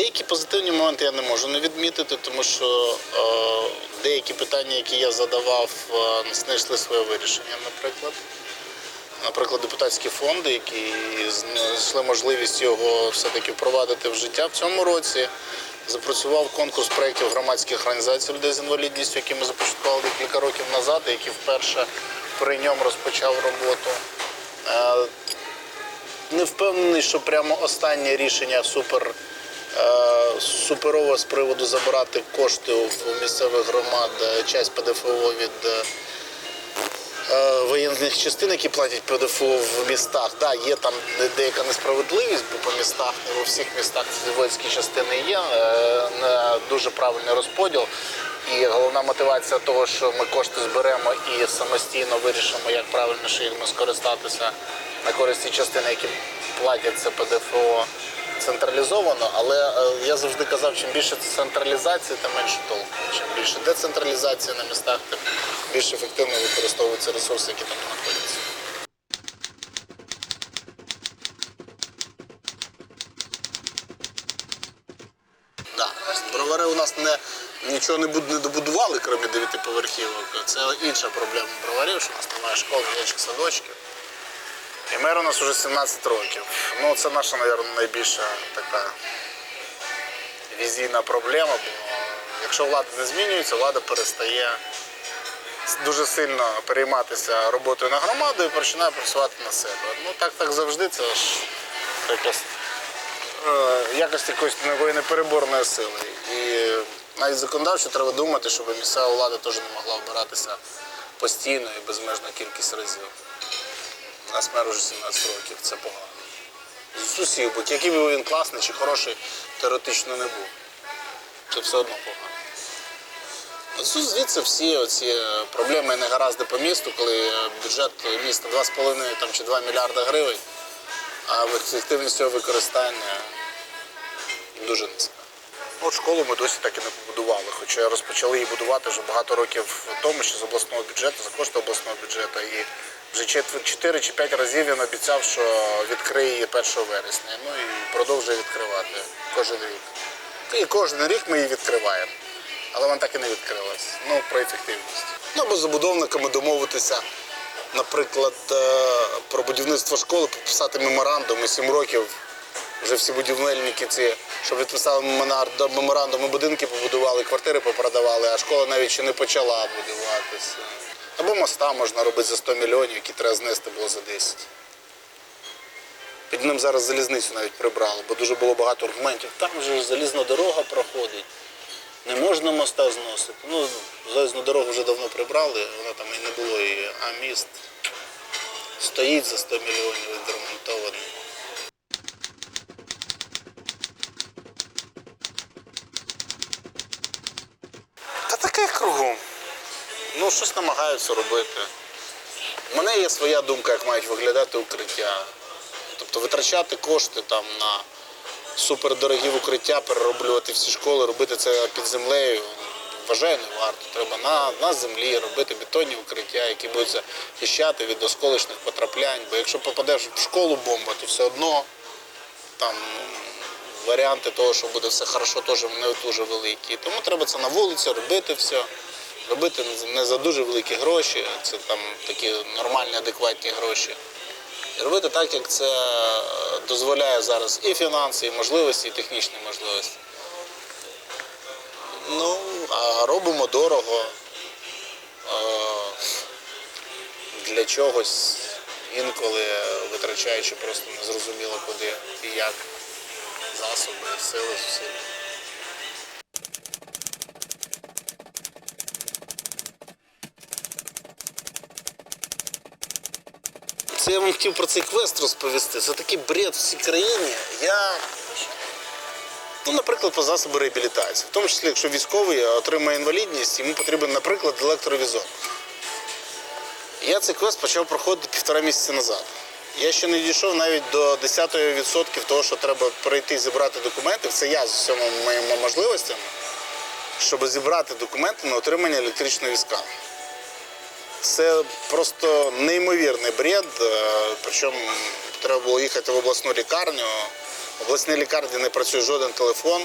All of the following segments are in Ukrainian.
деякі позитивні моменти я не можу не відмітити, тому що е, деякі питання, які я задавав, е, знайшли своє вирішення, наприклад. Наприклад, депутатські фонди, які знайшли можливість його все-таки впровадити в життя в цьому році. Запрацював конкурс проєктів громадських організацій людей з інвалідністю, який ми започаткували декілька років назад, і який вперше при ньому розпочав роботу. Е, Не впевнений, що прямо останнє рішення супер, е, суперове з приводу забирати кошти у місцевих громад, е, часть ПДФО від е, воєнних частин, які платять ПДФО в містах. Да, є там деяка несправедливість, бо по містах не у всіх містах воїнські частини є. Не дуже правильний розподіл. І головна мотивація того, що ми кошти зберемо і самостійно вирішимо, як правильно ще їм скористатися на користь частини, які платять це ПДФО централізовано. Але е, я завжди казав, чим більше централізації, тим менше толку. Чим більше децентралізації на містах, тим більш ефективно використовуються ресурси, які там знаходяться. Бровари у нас не, нічого не, не добудували, крім дев'ятиповерхівок. Це інша проблема броварів, що у нас немає школ, ніячих садочків. І мер у нас вже 17 років. Ну, це наша, мабуть, найбільша така візійна проблема, бо якщо влада не змінюється, влада перестає дуже сильно перейматися роботою на громаду і починає працювати на себе. Ну так так завжди, це ж якась е, якість якоїсь непереборної сили. І навіть законодавчо треба думати, щоб місцева влада теж не могла обиратися постійно і безмежну кількість разів. У нас мер уже 17 років, це погано. З усіх боків, який би він класний чи хороший, теоретично не був. Це все одно погано. Звідси всі оці проблеми і негаразди по місту, коли бюджет міста 2,5 там, чи 2 мільярда гривень, а ефективність цього використання дуже низька. От школу ми досі так і не побудували, хоча розпочали її будувати вже багато років тому, що з обласного бюджету, за кошти обласного бюджету. І вже 4 чи 5 разів він обіцяв, що відкриє її 1 вересня. Ну і продовжує відкривати кожен рік. І кожен рік ми її відкриваємо. Але вона так і не відкрилась. Ну, про ефективність. Ну, або з забудовниками домовитися, наприклад, е, про будівництво школи, підписати меморандум і 7 років вже всі будівельники ці, щоб відписали меморандум, меморандум, і будинки побудували, квартири попродавали, а школа навіть ще не почала будуватися. Або моста можна робити за 100 мільйонів, які треба знести було за 10. Під ним зараз залізницю навіть прибрали, бо дуже було багато аргументів. Там же ж залізна дорога проходить. Не можна моста зносити. Ну, залізну дорогу вже давно прибрали, вона там і не було її, а міст стоїть за 100 мільйонів відремонтований. Та таке кругом. Ну, щось намагаються робити. У мене є своя думка, як мають виглядати укриття. Тобто витрачати кошти там на супердорогі укриття, перероблювати всі школи, робити це під землею. Вважаю, не варто. Треба на, на землі робити бетонні укриття, які будуть захищати від осколочних потраплянь. Бо якщо попадеш в школу бомба, то все одно там варіанти того, що буде все хорошо, теж не дуже великі. Тому треба це на вулиці робити все. Робити не за дуже великі гроші, це там такі нормальні, адекватні гроші. І робити так, як це е, дозволяє зараз і фінанси, і можливості, і технічні можливості. Ну, а робимо дорого. е, Для чогось інколи витрачаючи просто незрозуміло куди і як засоби, сили, зусилля. Це я вам хотів про цей квест розповісти. Це такий бред в цій країні. Я, ну, наприклад, по засобу реабілітації. В тому числі, якщо військовий отримає інвалідність, йому потрібен, наприклад, електровізор. Я цей квест почав проходити півтора місяці назад. Я ще не дійшов навіть до 10% того, що треба пройти зібрати документи. Це я з усіма моїми можливостями, щоб зібрати документи на отримання електричного візка. Це просто неймовірний бред. е, Причому треба було їхати в обласну лікарню, В обласній лікарні не працює жоден телефон.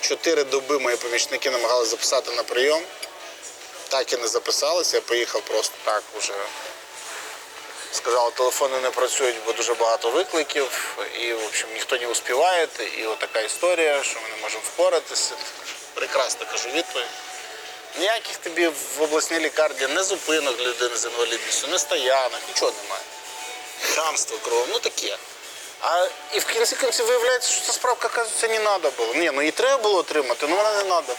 Чотири доби мої помічники намагалися записати на прийом. Так і не записалися, я поїхав просто так уже. Сказали, телефони не працюють, бо дуже багато викликів, і в общем ніхто не успіває. І от така історія, що ми не можемо впоратися. Прекрасно кажу відповідь. Ніяких тобі в обласній лікарні не зупинок людини з інвалідністю, не стоянок, нічого немає. Хамство кругом, ну таке. А і в кінці кінців виявляється, що ця справка, оказується, не треба було. Ні, ну її треба було отримати, ну вона не треба.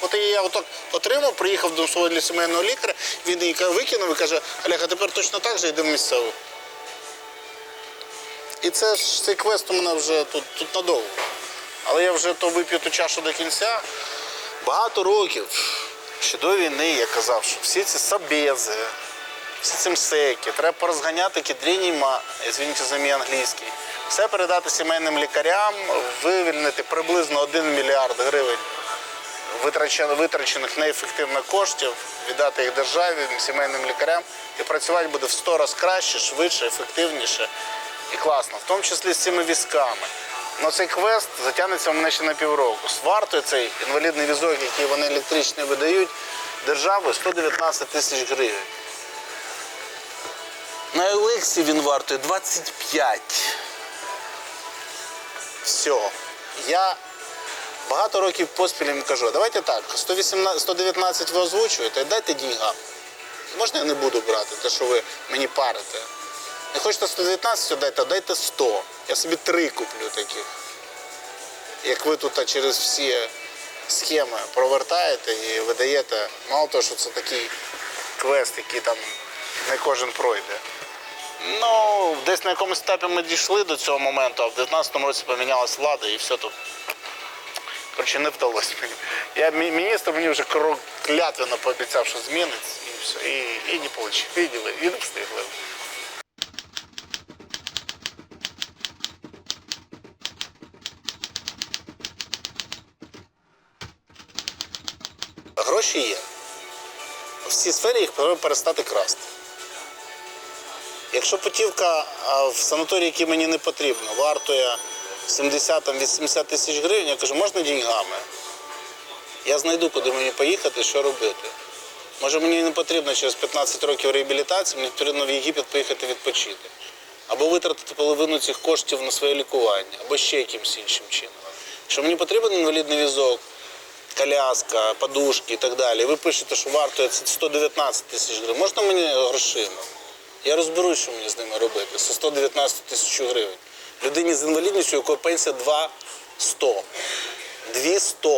От і я отак отримав, приїхав до свого для сімейного лікаря, він її викинув і каже, Олег, а тепер точно так же йди в місцеву. І це ж цей квест у мене вже тут, тут надовго. Але я вже то вип'ю ту чашу до кінця. Багато років ще до війни я казав, що всі ці сабези, всі ці мсеки, треба порозганяти кідріній ма, звіньте за мій англійський. Все передати сімейним лікарям, вивільнити приблизно 1 мільярд гривень витрачених, неефективно коштів, віддати їх державі, сімейним лікарям, і працювати буде в 100 разів краще, швидше, ефективніше і класно, в тому числі з цими візками. Ну цей квест затягнеться у мене ще на півроку. Вартує цей інвалідний візок, який вони електричний видають, державою 119 тисяч гривень. На Елексі він вартує 25. Все. Я багато років поспіль їм кажу, давайте так, 118, 119 ви озвучуєте, дайте деньгам. Можна я не буду брати, те, що ви мені парите. Не хочете 119 дайте, а дайте 100. Я собі три куплю таких. Як ви тут через всі схеми провертаєте і видаєте, мало того, що це такий квест, який там не кожен пройде. Ну, десь на якомусь етапі ми дійшли до цього моменту, а в 19-му році помінялась влада і все тут. Коротше, не вдалося мені. Я, міністр мені вже клятвенно пообіцяв, що зміниться, і все. І, і не вийшло. І не встигли. Гроші є. В цій сфері їх перестати красти. Якщо путівка в санаторій, який мені не потрібно, вартує 70-80 тисяч гривень, я кажу, можна деньгами? Я знайду, куди мені поїхати, що робити. Може, мені не потрібно через 15 років реабілітації, мені потрібно в Єгипет поїхати відпочити. Або витратити половину цих коштів на своє лікування, або ще якимось іншим чином. Якщо мені потрібен інвалідний візок, коляска, подушки і так далі, ви пишете, що вартує це 119 тисяч гривень, можна мені грошима? Я розберусь, що мені з ними робити. Це 119 тисяч гривень. Людині з інвалідністю, у якої пенсія 200. 200.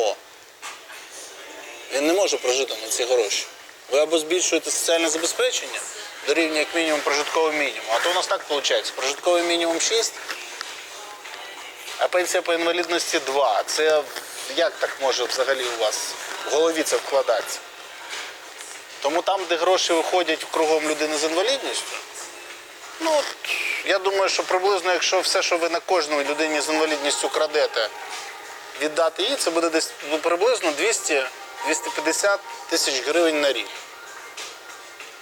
Він не може прожити на ці гроші. Ви або збільшуєте соціальне забезпечення до рівня як мінімум прожиткового мінімуму. А то у нас так виходить. Прожитковий мінімум 6, а пенсія по інвалідності 2. Це як так може взагалі у вас в голові це вкладатися? Тому там, де гроші виходять кругом людини з інвалідністю, ну я думаю, що приблизно, якщо все, що ви на кожній людині з інвалідністю крадете, віддати їй, це буде десь ну, приблизно 200-250 тисяч гривень на рік.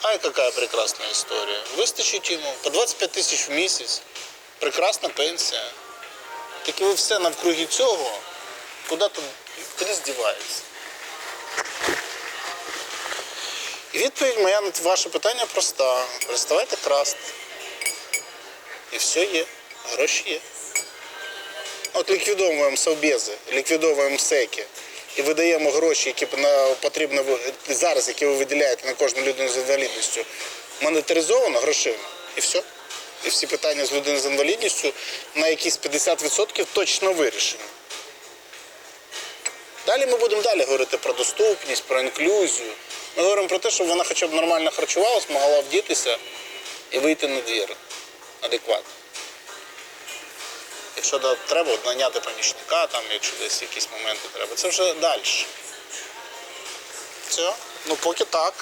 Ай, яка прекрасна історія. Вистачить йому по 25 тисяч в місяць. Прекрасна пенсія. Тільки ви все навкруги цього куди-то кудись дівається. І відповідь моя на ваше питання проста. Переставайте красти. І все є. Гроші є. От ліквідовуємо совбези, ліквідовуємо МСЕКи і видаємо гроші, які потрібно зараз, які ви виділяєте на кожну людину з інвалідністю, монетаризовано грошима. І все. І всі питання з людини з інвалідністю на якісь 50% точно вирішені. Далі ми будемо далі говорити про доступність, про інклюзію. Ми говоримо про те, щоб вона хоча б нормально харчувалась, могла вдітися і вийти на двір адекватно. Якщо да, треба наняти помічника, там, якщо десь якісь моменти треба, це вже далі. Все, ну поки так.